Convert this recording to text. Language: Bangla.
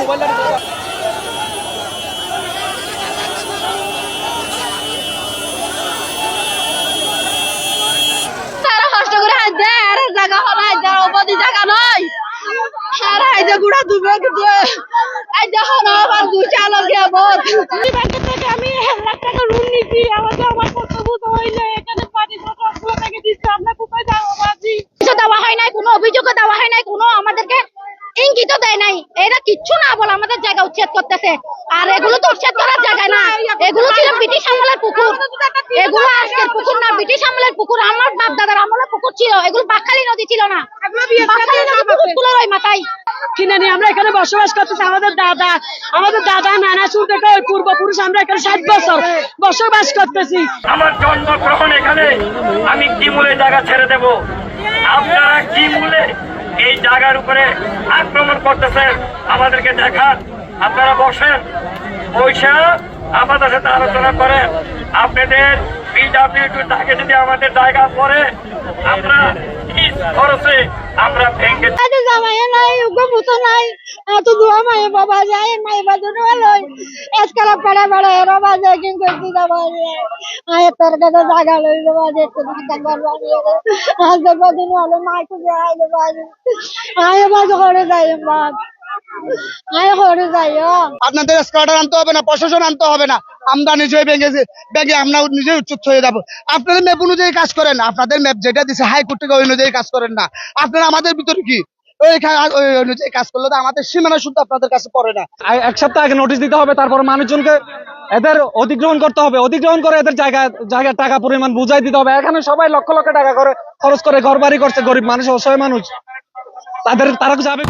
মোবাইল জায়গা হল আইজা অবধি জায়গা নয়। আর আইজা গুড়া দুবে আইজা হল আবার। গুছা লগে অবধি আমি এক লাখ টাকা লোন নিছি আমাদের আমার কত বুঝ হইলে। ইঙ্গিতও দেয় নাই। এরা কিচ্ছু না বলে আমাদের জায়গা উচ্ছেদ করতেছে। আর এগুলো তো উচ্ছেদ করার জায়গা না। এগুলো ছিল ব্রিটিশ আমলের পুকুর। এগুলো আজকের পুকুর না ব্রিটিশ আমলের পুকুর। আমার বাপ দাদার আমলের পুকুর ছিল। এগুলো বাকখালী নদী ছিল না। বাকখালী নদী পুকুর তুলে ওই মাথায়। কিনে নিয়ে আমরা এখানে বসবাস করতেছি। আমাদের দাদা আমাদের দাদা নানা থেকে পূর্বপুরুষ আমরা এখানে ষাট বছর বসবাস করতেছি। আমার জন্মগ্রহণ এখানে। আমি কি মূলে জায়গা ছেড়ে দেব? আপনারা কি মূলে এই জায়গার উপরে আক্রমণ করতেছেন আমাদেরকে দেখান। আপনারা বসেন। বৈশা আমাদের সাথে আলোচনা করেন আপনাদের পিডাব্লিউ তাকে যদি আমাদের জায়গা পরে আমরা কি খরচে আমরা ভেঙে জামাই নাই নাই দোয়া মায়ে বাবা যায়, মায়ে লই আজকাল বাজে আয়, তোর কাছে বানিয়ে আজ আয় আয় আপনাদের স্কোয়াডার আনতে হবে না, প্রশাসন আনতে হবে না। আমরা নিজেই ভেঙে ভেঙে আমরা নিজেই উচ্চুত হয়ে যাব। আপনাদের ম্যাপ অনুযায়ী কাজ করেন আপনাদের ম্যাপ যেটা দিছে, হাইকোর্ট থেকে অনুযায়ী কাজ করেন না। আপনারা আমাদের ভিতরে কি? কাজ করলে তো আমাদের সীমানা শুদ্ধ আপনাদের কাছে পড়ে না। এক সপ্তাহ আগে নোটিশ দিতে হবে, তারপর মানুষজনকে এদের অধিগ্রহণ করতে হবে। অধিগ্রহণ করে এদের জায়গা জায়গার টাকা পরিমাণ বুঝাই দিতে হবে। এখানে সবাই লক্ষ লক্ষ টাকা করে খরচ করে ঘর বাড়ি করছে, গরিব মানুষ, অসহায় মানুষ। তাদের তারা যাবে।